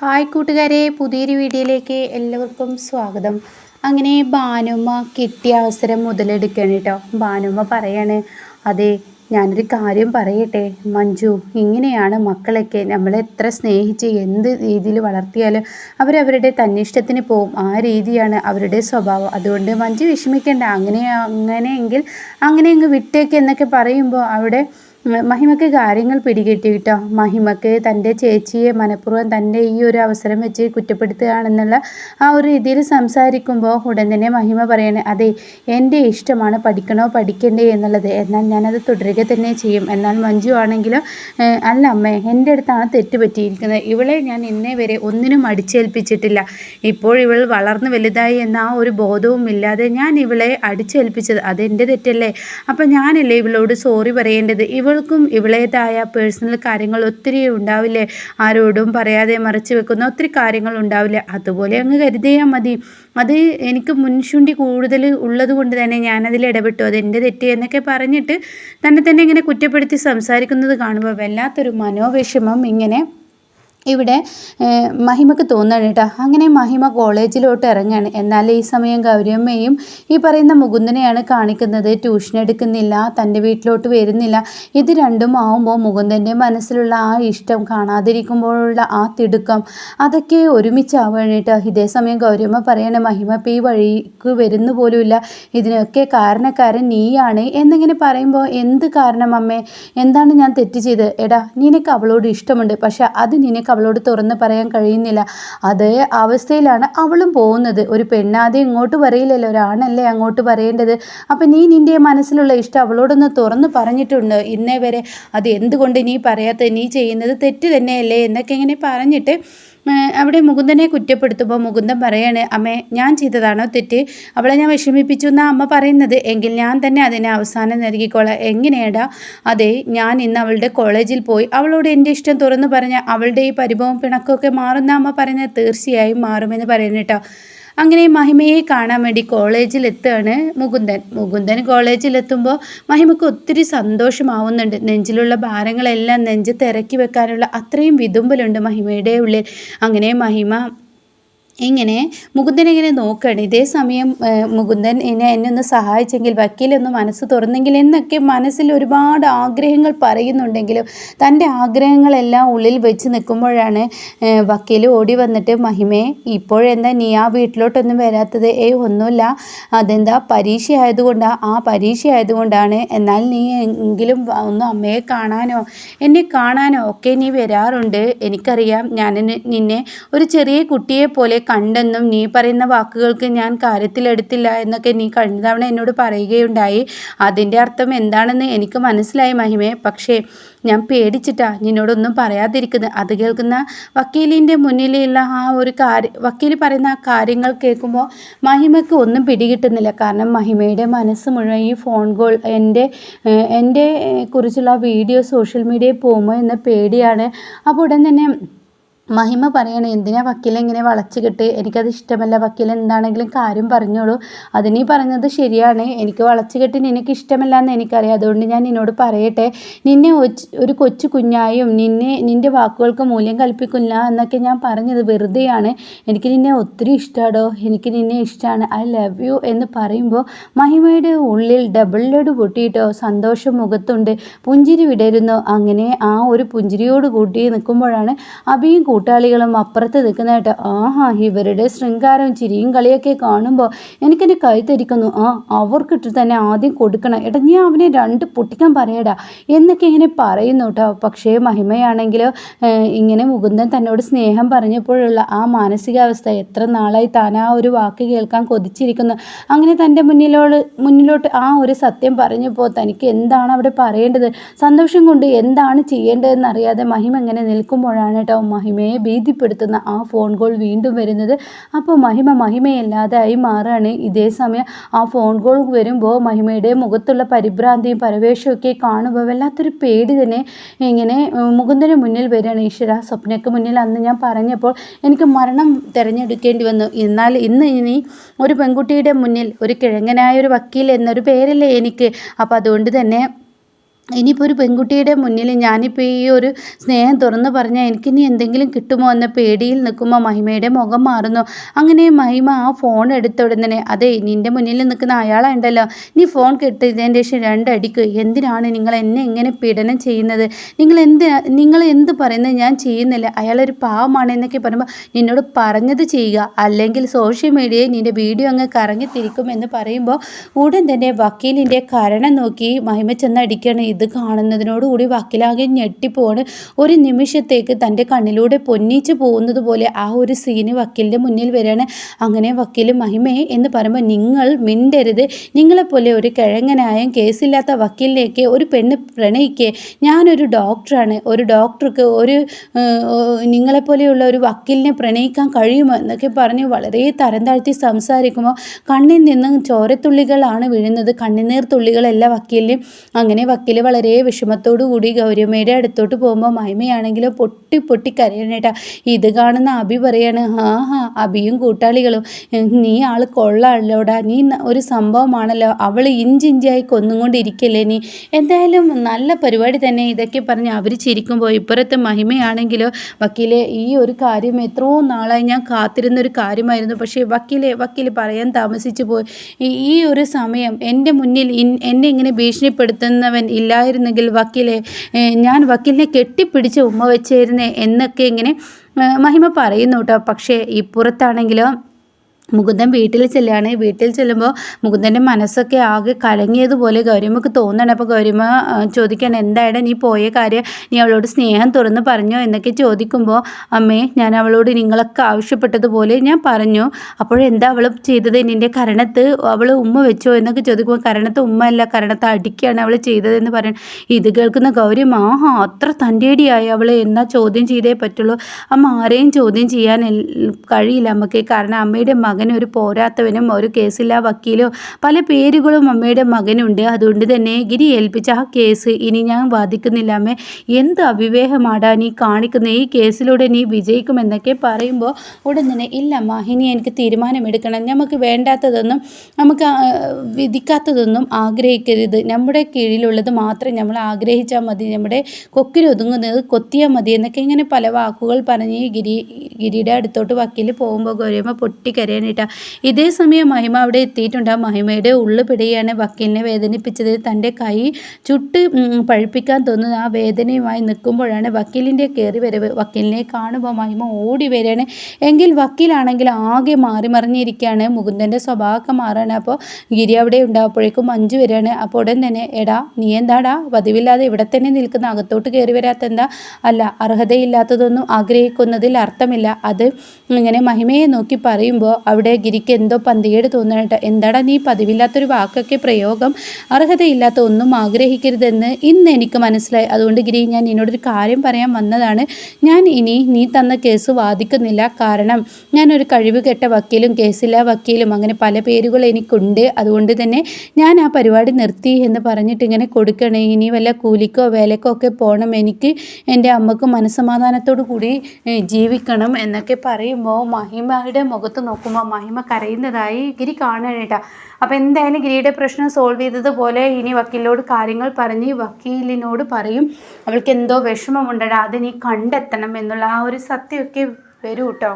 Hi കൂട്ടുകാരെ പുതിയൊരു വീഡിയോയിലേക്ക് എല്ലാവർക്കും സ്വാഗതം. അങ്ങനെ ഭാനുമ്മ കിട്ടിയ അവസരം മുതലെടുക്കണം കേട്ടോ. ഭാനുമ്മ പറയാണ് അതെ ഞാനൊരു കാര്യം പറയട്ടെ. മഞ്ജു ഇങ്ങനെയാണ് മക്കളൊക്കെ നമ്മളെ എത്ര സ്നേഹിച്ച് എന്ത് രീതിയിൽ വളർത്തിയാലും അവരവരുടെ തന്നിഷ്ടത്തിന് പോവും. ആ രീതിയാണ് അവരുടെ സ്വഭാവം. അതുകൊണ്ട് മഞ്ജു വിഷമിക്കേണ്ട. അങ്ങനെ അങ്ങനെയെങ്കിൽ അങ്ങനെ അങ്ങ് വിട്ടേക്ക് എന്നൊക്കെ പറയുമ്പോൾ അവിടെ മഹിമക്ക് കാര്യങ്ങൾ പിടികിട്ടി കിട്ടോ മഹിമക്ക് തന്റെ ചേച്ചിയെ മനഃപൂർവം തന്റെ ഈ ഒരു അവസരം വെച്ച് കുറ്റപ്പെടുത്തുകയാണെന്നുള്ള ആ ഒരു രീതിയിൽ സംസാരിക്കുമ്പോൾ ഉടൻ തന്നെ മഹിമ പറയണേ അതെ എന്റെ ഇഷ്ടമാണ് പഠിക്കണോ പഠിക്കണ്ടേ എന്നുള്ളത്. എന്നാൽ ഞാനത് തുടരുക തന്നെ ചെയ്യും. എന്നാൽ മഞ്ജു ആണെങ്കിലും അല്ല അമ്മേ എന്റെ അടുത്താണ് തെറ്റ് പറ്റിയിരിക്കുന്നത്. ഇവളെ ഞാൻ ഇന്നേ വരെ ഒന്നിനും അടിച്ചേൽപ്പിച്ചിട്ടില്ല. ഇപ്പോൾ ഇവൾ വളർന്നു വലുതായി എന്ന ആ ഒരു ബോധവും ഇല്ലാതെ ഞാൻ ഇവളെ അടിച്ചേൽപ്പിച്ചത് അതെന്റെ തെറ്റല്ലേ? അപ്പം ഞാനല്ലേ ഇവളോട് സോറി പറയേണ്ടത്? ഇവൾ ഇവൾക്കും ഇവളേതായ പേഴ്സണൽ കാര്യങ്ങൾ ഒത്തിരി ഉണ്ടാവില്ലേ? ആരോടും പറയാതെ മറച്ചു വെക്കുന്ന ഒത്തിരി കാര്യങ്ങൾ ഉണ്ടാവില്ലേ? അതുപോലെ അങ്ങ് കരുതിയാൽ മതി. അത് എനിക്ക് മുൻശുണ്ടി കൂടുതൽ ഉള്ളത് കൊണ്ട് തന്നെ ഞാനതിൽ ഇടപെട്ടു. അത് എന്റെ തെറ്റ് എന്നൊക്കെ പറഞ്ഞിട്ട് തന്നെ തന്നെ ഇങ്ങനെ കുറ്റപ്പെടുത്തി സംസാരിക്കുന്നത് കാണുമ്പോൾ വല്ലാത്തൊരു മനോവിഷമം ഇങ്ങനെ ഇവിടെ മഹിമക്ക് തോന്നുകയാണ് കേട്ടോ. അങ്ങനെ മഹിമ കോളേജിലോട്ട് ഇറങ്ങുകയാണ് എന്നാൽ ഈ സമയം ഗൗരിയമ്മയും ഈ പറയുന്ന മുകുന്ദനെയാണ് കാണിക്കുന്നത്. ട്യൂഷൻ എടുക്കുന്നില്ല തന്റെ വീട്ടിലോട്ട് വരുന്നില്ല. ഇത് രണ്ടും ആവുമ്പോൾ മുകുന്ദന്റെ മനസ്സിലുള്ള ആ ഇഷ്ടം കാണാതിരിക്കുമ്പോഴുള്ള ആ തിടുക്കം അതൊക്കെ ഒരുമിച്ചാവുകയാണ് കേട്ടോ. ഇതേ സമയം ഗൗരിയമ്മ പറയണേ മഹിമ ഇപ്പം ഈ വഴിക്ക് വരുന്നു പോലുമില്ല. ഇതിനൊക്കെ കാരണക്കാരൻ നീയാണ്. എന്നിങ്ങനെ പറയുമ്പോൾ എന്ത് കാരണം അമ്മേ? എന്താണ് ഞാൻ തെറ്റ് ചെയ്തത്? എടാ നിനക്ക് അവളോട് ഇഷ്ടമുണ്ട്. പക്ഷെ അത് നിനക്ക് അവളോട് തുറന്ന് പറയാൻ കഴിയുന്നില്ല. അതേ അവസ്ഥയിലാണ് അവളും പോകുന്നത്. ഒരു പെണ്ണാതെ ഇങ്ങോട്ട് പറയില്ലല്ലോ. ഒരാണല്ലേ അങ്ങോട്ട് പറയേണ്ടത്? അപ്പം നീ നിന്റെ മനസ്സിലുള്ള ഇഷ്ടം അവളോടൊന്ന് തുറന്ന് പറഞ്ഞിട്ടുണ്ട്. ഇന്നേ വരെ അത് എന്തുകൊണ്ട് നീ പറയാത്ത? നീ ചെയ്യുന്നത് തെറ്റ് തന്നെയല്ലേ? എന്നൊക്കെ ഇങ്ങനെ പറഞ്ഞിട്ട് അവിടെ മുകുന്ദനെ കുറ്റപ്പെടുത്തുമ്പോൾ മുകുന്ദൻ പറയാണ് അമ്മേ ഞാൻ ചെയ്തതാണോ തെറ്റ്? അവളെ ഞാൻ വിഷമിപ്പിച്ചു എന്നാണ് അമ്മ പറയുന്നത്. എങ്കിൽ ഞാൻ തന്നെ അതിനെ അവസാനം നൽകിക്കോളാം. എങ്ങനെയാടാ? അതെ ഞാൻ ഇന്ന് അവളുടെ കോളേജിൽ പോയി അവളോട് എന്റെ ഇഷ്ടം തുറന്നു പറഞ്ഞ അവളുടെ ഈ പരിഭവം പിണക്കമൊക്കെ മാറുന്ന അമ്മ പറയുന്നത്. തീർച്ചയായും മാറുമെന്ന് പറയുന്നു കേട്ടോ അങ്ങനെ മഹിമയെ കാണാൻ വേണ്ടി കോളേജിൽ എത്തുകയാണ് മുകുന്ദൻ. മുകുന്ദൻ കോളേജിൽ എത്തുമ്പോൾ മഹിമക്ക് ഒത്തിരി സന്തോഷമാവുന്നുണ്ട്. നെഞ്ചിലുള്ള ഭാരങ്ങളെല്ലാം നെഞ്ചത്ത് ഇറക്കി വെക്കാനുള്ള അത്രയും വിതുമ്പലുണ്ട് മഹിമയുടെ ഉള്ളിൽ. അങ്ങനെ മഹിമ ഇങ്ങനെ മുകുന്ദൻ ഇങ്ങനെ നോക്കുകയാണ് ഇതേ സമയം മുകുന്ദൻ എന്നെ എന്നെ ഒന്ന് സഹായിച്ചെങ്കിൽ വക്കീലൊന്ന് മനസ്സ് തുറന്നെങ്കിൽ എന്നൊക്കെ മനസ്സിൽ ഒരുപാട് ആഗ്രഹങ്ങൾ പറയുന്നുണ്ടെങ്കിലും തന്റെ ആഗ്രഹങ്ങളെല്ലാം ഉള്ളിൽ വെച്ച് നിൽക്കുമ്പോഴാണ് വക്കീൽ ഓടി വന്നിട്ട് മഹിമേ ഇപ്പോഴെന്താ നീ ആ വീട്ടിലോട്ടൊന്നും വരാത്തത്? ഏ ഒന്നുമില്ല. അതെന്താ പരീക്ഷ ആയതുകൊണ്ടാണ് ആ പരീക്ഷ ആയതുകൊണ്ടാണ് എന്നാൽ നീ എങ്കിലും ഒന്ന് അമ്മയെ കാണാനോ എന്നെ കാണാനോ ഒക്കെ നീ വരാറുണ്ട്. എനിക്കറിയാം ഞാൻ നിന്നെ ഒരു ചെറിയ കുട്ടിയെ പോലെ കണ്ടെന്നും നീ പറയുന്ന വാക്കുകൾക്ക് ഞാൻ കാര്യത്തിലെടുത്തില്ല എന്നൊക്കെ നീ കഴിഞ്ഞ തവണ എന്നോട് പറയുകയുണ്ടായി. അതിന്റെ അർത്ഥം എന്താണെന്ന് എനിക്ക് മനസ്സിലായി മഹിമേ. പക്ഷേ ഞാൻ പേടിച്ചിട്ടാ നിന്നോടൊന്നും പറയാതിരിക്കുന്നത്. അത് കേൾക്കുന്ന വക്കീലിന്റെ മുന്നിലുള്ള ആ ഒരു കാര്യം വക്കീൽ പറയുന്ന ആ കാര്യങ്ങൾ കേൾക്കുമ്പോൾ മഹിമയ്ക്ക് ഒന്നും പിടികിട്ടുന്നില്ല. കാരണം മഹിമയുടെ മനസ്സ് മുഴുവൻ ഈ ഫോൺ കോൾ എന്റെ എന്റെ കുറിച്ചുള്ള വീഡിയോ സോഷ്യൽ മീഡിയയിൽ പോകുമോ എന്ന പേടിയാണ്. അപ്പോൾ ഉടൻ തന്നെ മഹിമ പറയണേ എന്തിനാ വക്കീലെ ഇങ്ങനെ വളച്ചു കെട്ട്? എനിക്കത് ഇഷ്ടമല്ല. വക്കീൽ എന്താണെങ്കിലും കാര്യം പറഞ്ഞോളൂ. അതിനീ പറഞ്ഞത് ശരിയാണ്. എനിക്ക് വളച്ച് കെട്ടി നിനക്ക് ഇഷ്ടമല്ല എന്ന് എനിക്കറിയാം. അതുകൊണ്ട് ഞാൻ നിന്നോട് പറയട്ടെ. നിന്നെ ഒരു കൊച്ചു കുഞ്ഞായും നിന്നെ നിന്റെ വാക്കുകൾക്ക് മൂല്യം കൽപ്പിക്കില്ല എന്നൊക്കെ ഞാൻ പറഞ്ഞത് വെറുതെയാണ്. എനിക്ക് നിന്നെ ഒത്തിരി ഇഷ്ടമാടോ എനിക്ക് നിന്നെ ഇഷ്ടമാണ് ഐ ലവ് യു എന്ന് പറയുമ്പോൾ മഹിമയുടെ ഉള്ളിൽ ഡബിൾ ലോഡ് പൊട്ടിയിട്ടോ സന്തോഷം മുഖത്തുണ്ട്. പുഞ്ചിരി വിടരുന്നു. അങ്ങനെ ആ ഒരു പുഞ്ചിരിയോട് കൂട്ടി നിൽക്കുമ്പോഴാണ് അഭിയും കൂട്ടാളികളും അപ്പുറത്ത് നിൽക്കുന്നതായിട്ട് ആഹാ ഇവരുടെ ശൃംഗാരവും ചിരിയും കളിയൊക്കെ കാണുമ്പോൾ എനിക്കെന്റെ കൈ തരിക്കുന്നു ആ അവർക്കിട്ട് തന്നെ ആദ്യം കൊടുക്കണം. എടാ ഞാൻ അവനെ രണ്ട് പൊട്ടിക്കാൻ പറയടാ എന്നൊക്കെ ഇങ്ങനെ പറയുന്നു കേട്ടോ. പക്ഷേ മഹിമയാണെങ്കിൽ ഇങ്ങനെ മുകുന്ദൻ തന്നോട് സ്നേഹം പറഞ്ഞപ്പോഴുള്ള ആ മാനസികാവസ്ഥ എത്ര നാളായി താൻ ആ ഒരു വാക്ക് കേൾക്കാൻ കൊതിച്ചിരിക്കുന്നു. അങ്ങനെ തന്റെ മുന്നിലോട് മുന്നിലോട്ട് ആ ഒരു സത്യം പറഞ്ഞപ്പോൾ തനിക്ക് എന്താണ് അവിടെ പറയേണ്ടത്? സന്തോഷം കൊണ്ട് എന്താണ് ചെയ്യേണ്ടതെന്ന് അറിയാതെ മഹിമ എങ്ങനെ നിൽക്കുമ്പോഴാണ് കേട്ടോ മഹിമയെ മഹിമയെ ഭീതിപ്പെടുത്തുന്ന ആ ഫോൺ കോൾ വീണ്ടും വരുന്നത്. അപ്പോൾ മഹിമ മഹിമയല്ലാതായി മാറുകയാണ് ഇതേ സമയം ആ ഫോൺ കോൾ വരുമ്പോൾ മഹിമയുടെ മുഖത്തുള്ള പരിഭ്രാന്തിയും പരവേഷമൊക്കെ കാണുമ്പോൾ വല്ലാത്തൊരു പേടി തന്നെ ഇങ്ങനെ മുകുന്ദന് മുന്നിൽ വരികയാണ്. ഈശ്വര സ്വപ്നയ്ക്ക് മുന്നിൽ അന്ന് ഞാൻ പറഞ്ഞപ്പോൾ എനിക്ക് മരണം തിരഞ്ഞെടുക്കേണ്ടി വന്നു. എന്നാൽ ഇന്ന് ഇനി ഒരു പെൺകുട്ടിയുടെ മുന്നിൽ ഒരു കിഴങ്ങനായ ഒരു വക്കീൽ എന്നൊരു പേരല്ലേ എനിക്ക്. അപ്പോൾ അതുകൊണ്ട് തന്നെ ഇനിയിപ്പോൾ ഒരു പെൺകുട്ടിയുടെ മുന്നിൽ ഞാനിപ്പോൾ ഈ ഒരു സ്നേഹം തുറന്നു പറഞ്ഞാൽ എനിക്കിനി എന്തെങ്കിലും കിട്ടുമോ എന്ന പേടിയിൽ നിൽക്കുമ്പോൾ മഹിമയുടെ മുഖം മാറുന്നു. അങ്ങനെ മഹിമ ആ ഫോൺ എടുത്ത ഉടനെ അതെ നിന്റെ മുന്നിൽ നിൽക്കുന്ന അയാളുണ്ടല്ലോ നീ ഫോൺ കിട്ടിയതിന്റെ ശേഷം രണ്ടടിക്ക് എന്തിനാണ് നിങ്ങൾ എന്നെ ഇങ്ങനെ പീഡനം ചെയ്യുന്നത്? നിങ്ങൾ എന്ത് നിങ്ങൾ എന്ത് പറയുന്നത് ഞാൻ ചെയ്യുന്നില്ല. അയാളൊരു പാവമാണ് എന്നൊക്കെ പറയുമ്പോൾ നിന്നോട് പറഞ്ഞത് ചെയ്യുക. അല്ലെങ്കിൽ സോഷ്യൽ മീഡിയയിൽ നിന്റെ വീഡിയോ അങ്ങ് കറങ്ങി തിരിക്കും എന്ന് പറയുമ്പോൾ ഉടൻ തന്നെ വക്കീലിന്റെ കരണം നോക്കി മഹിമ ചെന്നടിക്കുകയാണ്. ഇത് കാണുന്നതിനോടുകൂടി വക്കീലാകെ ഞെട്ടിപ്പോണ്. ഒരു നിമിഷത്തേക്ക് തന്റെ കണ്ണിലൂടെ പൊന്നിച്ച് പോകുന്നത് പോലെ ആ ഒരു സീന് വക്കീലിന്റെ മുന്നിൽ വരികയാണ്. അങ്ങനെ വക്കീൽ മഹിമയെ എന്ന് പറയുമ്പോൾ നിങ്ങൾ മിണ്ടരുത്. നിങ്ങളെപ്പോലെ ഒരു കിഴങ്ങനായ കേസില്ലാത്ത വക്കീലിലേക്ക് ഒരു പെണ്ണ് പ്രണയിക്കേ. ഞാനൊരു ഡോക്ടറാണ്. ഒരു ഡോക്ടർക്ക് ഒരു നിങ്ങളെപ്പോലെയുള്ള ഒരു വക്കീലിനെ പ്രണയിക്കാൻ കഴിയുമോ? എന്നൊക്കെ പറഞ്ഞ് വളരെ തരം താഴ്ത്തി സംസാരിക്കുമ്പോൾ കണ്ണിൽ നിന്നും ചോരത്തുള്ളികളാണ് വീഴുന്നത്. കണ്ണുനീർ തുള്ളികളല്ല വക്കീലിനും. അങ്ങനെ വക്കീൽ വളരെ വിഷമത്തോടു കൂടി ഗൗരിയമ്മയുടെ അടുത്തോട്ട് പോകുമ്പോൾ മഹിമയാണെങ്കിലും പൊട്ടി പൊട്ടി കരയണേട്ടാ ഇത് കാണുന്ന അബി പറയാണ് ഹാ ഹാ അബിയും കൂട്ടാളികളും നീ ആൾ കൊള്ളാണല്ലോടാ നീ ഒരു സംഭവമാണല്ലോ അവൾ ഇഞ്ചിഞ്ചായി കൊന്നുകൊണ്ടിരിക്കല്ലേ നീ. എന്തായാലും നല്ല പരിപാടി തന്നെ ഇതൊക്കെ പറഞ്ഞ് അവർ ചിരിക്കുമ്പോൾ ഇപ്പുറത്തെ മഹിമയാണെങ്കിലോ വക്കീലെ ഈ ഒരു കാര്യം എത്രയോ നാളായി ഞാൻ കാത്തിരുന്നൊരു കാര്യമായിരുന്നു. പക്ഷേ വക്കീലെ വക്കീൽ പറയാൻ താമസിച്ചു പോയി. ഈ ഒരു സമയം എന്റെ മുന്നിൽ എന്നെ ഇങ്ങനെ ഭീഷണിപ്പെടുത്തുന്നവൻ ഇല്ലായിരുന്നെങ്കിൽ വക്കീലെ ഞാൻ വക്കീലിനെ കെട്ടിപ്പിടിച്ച് ഉമ്മ വെച്ചേരുന്നേ എന്നൊക്കെ ഇങ്ങനെ മഹിമ പറയുന്നു കേട്ടോ. പക്ഷേ ഇപ്പുറത്താണെങ്കിലോ മുകുന്ദൻ വീട്ടിൽ ചെല്ലുകയാണ്. വീട്ടിൽ ചെല്ലുമ്പോൾ മുകുന്ദന്റെ മനസ്സൊക്കെ ആകെ കലങ്ങിയതുപോലെ ഗൗരിമക്ക് തോന്നണം അപ്പോൾ ഗൗരിമ ചോദിക്കാൻ എന്തായാലും നീ പോയ കാര്യം? നീ അവളോട് സ്നേഹം തുറന്ന് പറഞ്ഞോ? എന്നൊക്കെ ചോദിക്കുമ്പോൾ അമ്മേ ഞാൻ അവളോട് നിങ്ങളൊക്കെ ആവശ്യപ്പെട്ടതുപോലെ ഞാൻ പറഞ്ഞു. അപ്പോഴെന്താ അവൾ ചെയ്തത്? നിന്റെ കരണത്ത് അവൾ ഉമ്മ വെച്ചോ? എന്നൊക്കെ ചോദിക്കുമ്പോൾ കരണത്ത് ഉമ്മ അല്ല കരണത്ത് അടിക്കുകയാണ് അവൾ ചെയ്തതെന്ന് പറയണം. ഇത് കേൾക്കുന്ന ഗൗരിമ ആഹാ അത്ര തന്റെടിയായി അവൾ? എന്നാ ചോദ്യം ചെയ്തേ പറ്റുള്ളൂ. അമ്മ ആരെയും ചോദ്യം ചെയ്യാൻ കഴിയില്ല അമ്മയ്ക്ക് കാരണം അമ്മയുടെ മകൻ മകൻ ഒരു പോരാത്തവനും ഒരു കേസില്ലാ വക്കീലോ പല പേരുകളും അമ്മയുടെ മകനുണ്ട്. അതുകൊണ്ട് തന്നെ ഗിരി ഏൽപ്പിച്ച ആ കേസ് ഇനി ഞാൻ വാദിക്കുന്നില്ല അമ്മേ. എന്ത് അവിവേഹമാടാ നീ കാണിക്കുന്ന? ഈ കേസിലൂടെ നീ വിജയിക്കുമെന്നൊക്കെ പറയുമ്പോൾ ഉടൻ തന്നെ ഇല്ലമ്മ ഇനി എനിക്ക് തീരുമാനമെടുക്കണം. നമുക്ക് വേണ്ടാത്തതൊന്നും നമുക്ക് വിധിക്കാത്തതൊന്നും ആഗ്രഹിക്കരുത്. നമ്മുടെ കീഴിലുള്ളത് മാത്രം നമ്മൾ ആഗ്രഹിച്ചാൽ മതി. നമ്മുടെ കൊക്കിലൊതുങ്ങുന്നത് കൊത്തിയാൽ മതി. എന്നൊക്കെ ഇങ്ങനെ പല വാക്കുകൾ പറഞ്ഞ് ഗിരി ഗിരിയുടെ അടുത്തോട്ട് വക്കീൽ പോകുമ്പോൾ ഗൗരിയമ്മ പൊട്ടിക്കരയാണ് കേട്ടോ ഇതേ സമയം മഹിമ അവിടെ എത്തിയിട്ടുണ്ട്. മഹിമയുടെ ഉള്ളു പിടിയാണ് വക്കീലിനെ വേദനിപ്പിച്ചത്. തന്റെ കൈ ചുട്ട് പഴിപ്പിക്കാൻ തോന്നുന്ന ആ വേദനയുമായി നിൽക്കുമ്പോഴാണ് വക്കീലിന്റെ കയറി വരവ് വക്കീലിനെ കാണുമ്പോൾ മഹിമ ഓടി വരികയാണ്. എങ്കിൽ വക്കീലാണെങ്കിൽ ആകെ മാറി മറിഞ്ഞിരിക്കുകയാണ്. മുകുന്ദന്റെ സ്വഭാവമൊക്കെ മാറുകയാണ്. അപ്പോൾ ഗിരി അവിടെ ഉണ്ടാകുമ്പോഴേക്കും മഞ്ജു വരികയാണ്. അപ്പോൾ ഉടൻ തന്നെ എടാ നീ എന്താടാ? പതിവില്ലാതെ ഇവിടെ തന്നെ നിൽക്കുന്ന അകത്തോട്ട് കയറി വരാത്ത എന്താ? അല്ല അർഹതയില്ലാത്തതൊന്നും ആഗ്രഹിക്കുന്നതിൽ അർത്ഥമില്ല. അത് ഇങ്ങനെ മഹിമയെ നോക്കി പറയുമ്പോൾ അവിടെ ഗിരിക്ക് എന്തോ പന്തികേട് തോന്നണേട്ട എന്താടാ നീ പതിവില്ലാത്തൊരു വാക്കൊക്കെ പ്രയോഗം? അർഹതയില്ലാത്ത ഒന്നും ആഗ്രഹിക്കരുതെന്ന് ഇന്ന് എനിക്ക് മനസ്സിലായി. അതുകൊണ്ട് ഗിരി ഞാൻ നിന്നോടൊരു കാര്യം പറയാൻ വന്നതാണ്. ഞാൻ ഇനി നീ തന്ന കേസ് വാദിക്കുന്നില്ല. കാരണം ഞാനൊരു കഴിവ് കെട്ട വക്കീലും കേസില്ലാ വക്കീലും അങ്ങനെ പല പേരുകൾ എനിക്കുണ്ട്. അതുകൊണ്ട് തന്നെ ഞാൻ ആ പരിപാടി നിർത്തി എന്ന് പറഞ്ഞിട്ട് ഇങ്ങനെ കൊടുക്കണേ. ഇനി വല്ല കൂലിക്കോ വേലക്കോ ഒക്കെ പോകണം എനിക്ക് എന്റെ അമ്മയ്ക്ക് മനസ്സമാധാനത്തോടു കൂടി ജീവിക്കണം എന്നൊക്കെ പറയുമ്പോൾ മഹിമയുടെ മുഖത്ത് നോക്കുമ്പോൾ നോക്കുമ്പോൾ മഹിമ കരയുന്നതായി ഗിരി കാണാനായിട്ടാണ് അപ്പോൾ എന്തായാലും ഗിരിയുടെ പ്രശ്നം സോൾവ് ചെയ്തതുപോലെ ഇനി വക്കീലിനോട് കാര്യങ്ങൾ പറഞ്ഞ് വക്കീലിനോട് പറയും. അവൾക്ക് എന്തോ വിഷമമുണ്ടടാ അത് നീ കണ്ടെത്തണം എന്നുള്ള ആ ഒരു സത്യമൊക്കെ വരൂ കേട്ടോ.